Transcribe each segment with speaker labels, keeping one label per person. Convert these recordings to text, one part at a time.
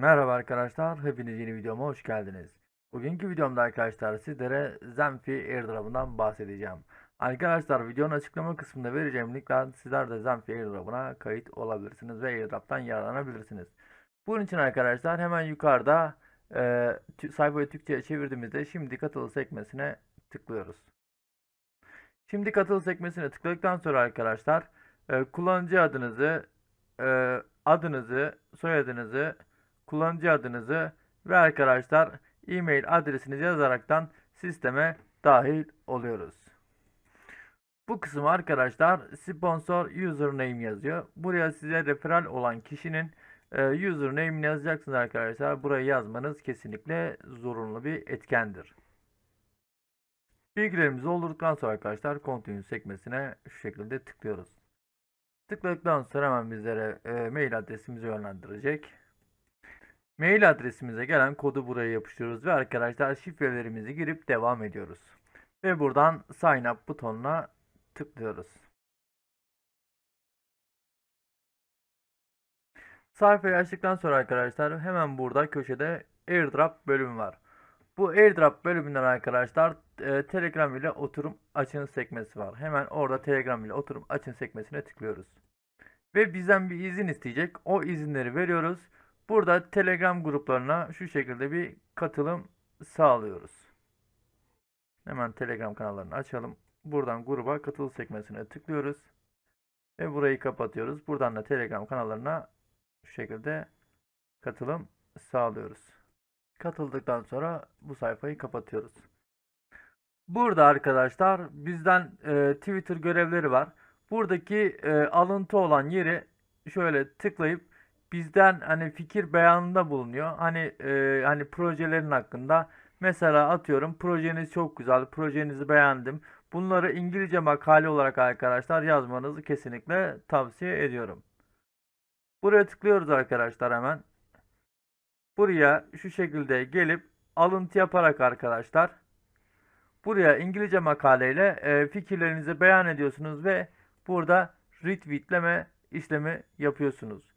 Speaker 1: Merhaba arkadaşlar, hepiniz yeni videoma hoş geldiniz. Bugünkü videomda arkadaşlar sizlere Zenfi airdrop'undan bahsedeceğim. Arkadaşlar videonun açıklama kısmında vereceğim linkten sizler de Zenfi airdrop'una kayıt olabilirsiniz ve airdrop'tan yararlanabilirsiniz. Bunun için arkadaşlar hemen yukarıda e, sayfayı Türkçe'ye çevirdiğimizde şimdi katıl sekmesine tıklıyoruz. Şimdi katıl sekmesine tıkladıktan sonra arkadaşlar e, kullanıcı adınızı, e, adınızı, soyadınızı, kullanıcı adınızı ve arkadaşlar e-mail adresinizi yazaraktan sisteme dahil oluyoruz. Bu kısım arkadaşlar sponsor username yazıyor. Buraya size referral olan kişinin e, username'ini yazacaksınız arkadaşlar. Burayı yazmanız kesinlikle zorunlu bir etkendir. Bilgilerimizi doldurduktan sonra arkadaşlar continue sekmesine şu şekilde tıklıyoruz. Tıkladıktan sonra hemen bizlere e, mail adresimizi yönlendirecek. Mail adresimize gelen kodu buraya yapıştırıyoruz ve arkadaşlar şifrelerimizi girip devam ediyoruz. Ve buradan sign up butonuna tıklıyoruz. Sayfayı açtıktan sonra arkadaşlar hemen burada köşede airdrop bölümü var. Bu airdrop bölümünden arkadaşlar e, Telegram ile oturum açın sekmesi var. Hemen orada Telegram ile oturum açın sekmesine tıklıyoruz. Ve bizden bir izin isteyecek. O izinleri veriyoruz. Burada Telegram gruplarına şu şekilde bir katılım sağlıyoruz. Hemen Telegram kanallarını açalım. Buradan gruba katıl sekmesine tıklıyoruz. Ve burayı kapatıyoruz. Buradan da Telegram kanallarına şu şekilde katılım sağlıyoruz. Katıldıktan sonra bu sayfayı kapatıyoruz. Burada arkadaşlar bizden e, Twitter görevleri var. Buradaki e, alıntı olan yeri şöyle tıklayıp bizden hani fikir beyanında bulunuyor. Hani e, hani projelerin hakkında mesela atıyorum projeniz çok güzel, projenizi beğendim. Bunları İngilizce makale olarak arkadaşlar yazmanızı kesinlikle tavsiye ediyorum. Buraya tıklıyoruz arkadaşlar hemen. Buraya şu şekilde gelip alıntı yaparak arkadaşlar buraya İngilizce makaleyle e, fikirlerinizi beyan ediyorsunuz ve burada retweetleme işlemi yapıyorsunuz.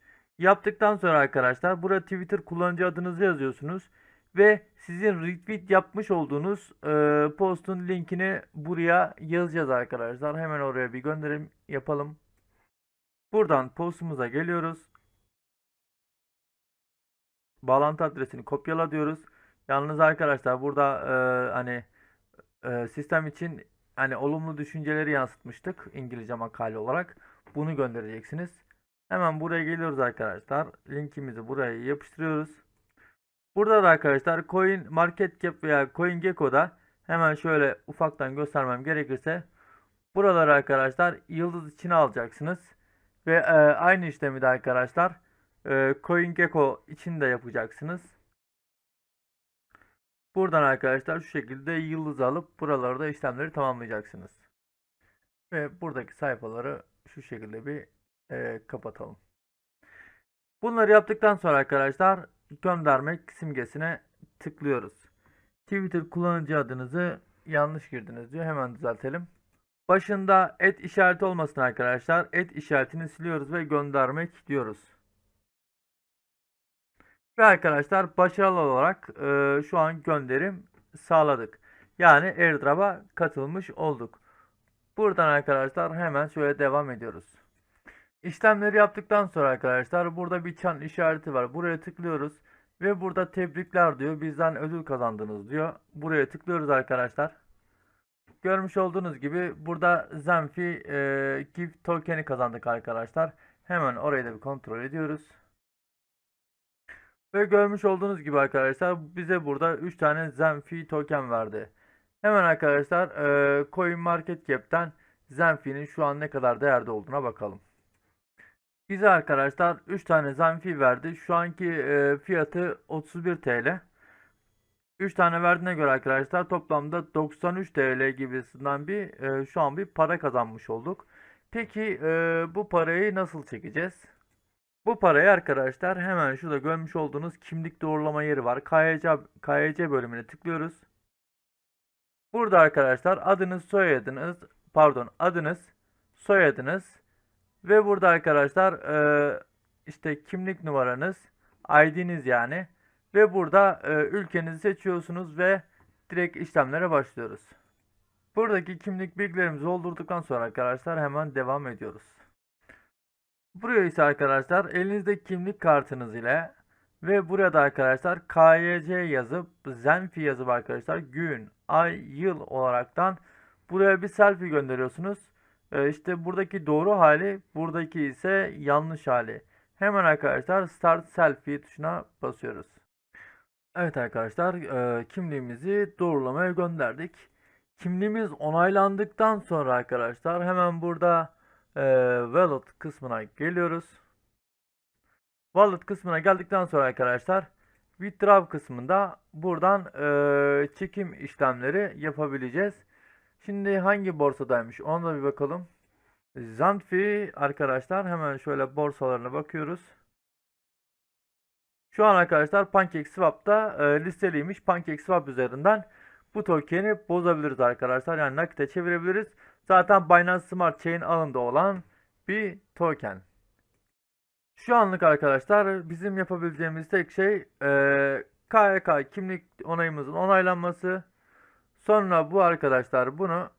Speaker 1: Yaptıktan sonra arkadaşlar burada Twitter kullanıcı adınızı yazıyorsunuz ve sizin retweet yapmış olduğunuz e, postun linkini buraya yazacağız arkadaşlar. Hemen oraya bir gönderim yapalım. Buradan postumuza geliyoruz. Bağlantı adresini kopyala diyoruz. Yalnız arkadaşlar burada e, hani e, sistem için hani olumlu düşünceleri yansıtmıştık İngilizce makale olarak. Bunu göndereceksiniz. Hemen buraya geliyoruz arkadaşlar. Linkimizi buraya yapıştırıyoruz. Burada da arkadaşlar Coin Market Cap veya CoinGecko'da hemen şöyle ufaktan göstermem gerekirse buraları arkadaşlar yıldız içine alacaksınız. Ve e, aynı işlemi de arkadaşlar e, CoinGecko için de yapacaksınız. Buradan arkadaşlar şu şekilde yıldız alıp buralarda işlemleri tamamlayacaksınız. Ve buradaki sayfaları şu şekilde bir e, kapatalım. Bunları yaptıktan sonra arkadaşlar göndermek simgesine tıklıyoruz. Twitter kullanıcı adınızı yanlış girdiniz diyor. Hemen düzeltelim. Başında et işareti olmasın arkadaşlar. Et işaretini siliyoruz ve göndermek diyoruz. Ve arkadaşlar başarılı olarak e, şu an gönderim sağladık. Yani airdrop'a katılmış olduk. Buradan arkadaşlar hemen şöyle devam ediyoruz. İşlemleri yaptıktan sonra arkadaşlar burada bir çan işareti var. Buraya tıklıyoruz ve burada tebrikler diyor. Bizden ödül kazandınız diyor. Buraya tıklıyoruz arkadaşlar. Görmüş olduğunuz gibi burada Zenfi e, Gift token'i kazandık arkadaşlar. Hemen orayı da bir kontrol ediyoruz. Ve görmüş olduğunuz gibi arkadaşlar bize burada 3 tane Zenfi token verdi. Hemen arkadaşlar e, Coin Zenfi'nin şu an ne kadar değerde olduğuna bakalım. Bize arkadaşlar 3 tane Zenfi verdi. Şu anki e, fiyatı 31 TL. 3 tane verdiğine göre arkadaşlar toplamda 93 TL gibisinden bir e, şu an bir para kazanmış olduk. Peki e, bu parayı nasıl çekeceğiz? Bu parayı arkadaşlar hemen şurada görmüş olduğunuz kimlik doğrulama yeri var. KYC, KYC bölümüne tıklıyoruz. Burada arkadaşlar adınız, soyadınız, pardon adınız, soyadınız ve burada arkadaşlar e, işte kimlik numaranız, ID'niz yani. Ve burada e, ülkenizi seçiyorsunuz ve direkt işlemlere başlıyoruz. Buradaki kimlik bilgilerimizi doldurduktan sonra arkadaşlar hemen devam ediyoruz. Buraya ise arkadaşlar elinizde kimlik kartınız ile ve burada arkadaşlar KYC yazıp Zenfi yazıp arkadaşlar gün, ay, yıl olaraktan buraya bir selfie gönderiyorsunuz. Ee, işte buradaki doğru hali, buradaki ise yanlış hali. Hemen arkadaşlar Start Selfie tuşuna basıyoruz. Evet arkadaşlar e, kimliğimizi doğrulamaya gönderdik. Kimliğimiz onaylandıktan sonra arkadaşlar hemen burada e, Wallet kısmına geliyoruz. Wallet kısmına geldikten sonra arkadaşlar Withdraw kısmında buradan e, çekim işlemleri yapabileceğiz. Şimdi hangi borsadaymış ona da bir bakalım. Zantfi arkadaşlar hemen şöyle borsalarına bakıyoruz. Şu an arkadaşlar PancakeSwap'ta e, listeliymiş. PancakeSwap üzerinden bu token'i bozabiliriz arkadaşlar. Yani nakite çevirebiliriz. Zaten Binance Smart Chain ağında olan bir token. Şu anlık arkadaşlar bizim yapabileceğimiz tek şey e, KYK kimlik onayımızın onaylanması. Sonra bu arkadaşlar bunu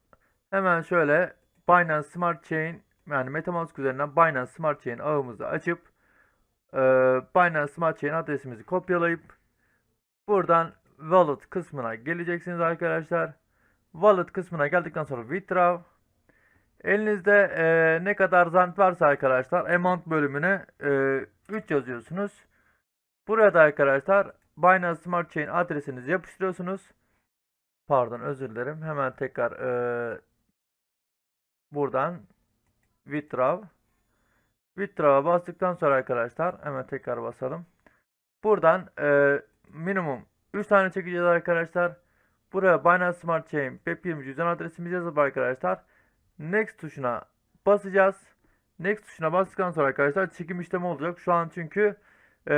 Speaker 1: hemen şöyle Binance Smart Chain yani Metamask üzerinden Binance Smart Chain ağımızı açıp e, Binance Smart Chain adresimizi kopyalayıp buradan Wallet kısmına geleceksiniz arkadaşlar. Wallet kısmına geldikten sonra Withdraw Elinizde e, ne kadar zant varsa arkadaşlar amount bölümüne e, 3 yazıyorsunuz. Burada arkadaşlar Binance Smart Chain adresinizi yapıştırıyorsunuz. Pardon özür dilerim. Hemen tekrar e, buradan withdraw withdraw'a bastıktan sonra arkadaşlar hemen tekrar basalım. Buradan e, minimum 3 tane çekeceğiz arkadaşlar. Buraya Binance Smart Chain BEP20 cüzdan adresimizi yazıp arkadaşlar Next tuşuna basacağız. Next tuşuna bastıktan sonra arkadaşlar çekim işlemi olacak. Şu an çünkü e,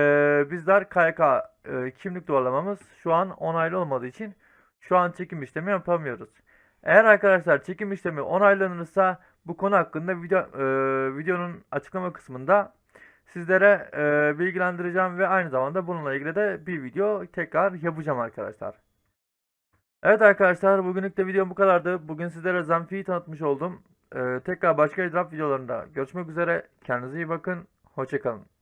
Speaker 1: bizler KYK e, kimlik doğrulamamız şu an onaylı olmadığı için şu an çekim işlemi yapamıyoruz. Eğer arkadaşlar çekim işlemi onaylanırsa bu konu hakkında video, e, videonun açıklama kısmında sizlere e, bilgilendireceğim ve aynı zamanda bununla ilgili de bir video tekrar yapacağım arkadaşlar. Evet arkadaşlar bugünlük de videom bu kadardı. Bugün sizlere Zamfi'yi tanıtmış oldum. Ee, tekrar başka idrap videolarında görüşmek üzere. Kendinize iyi bakın. Hoşçakalın.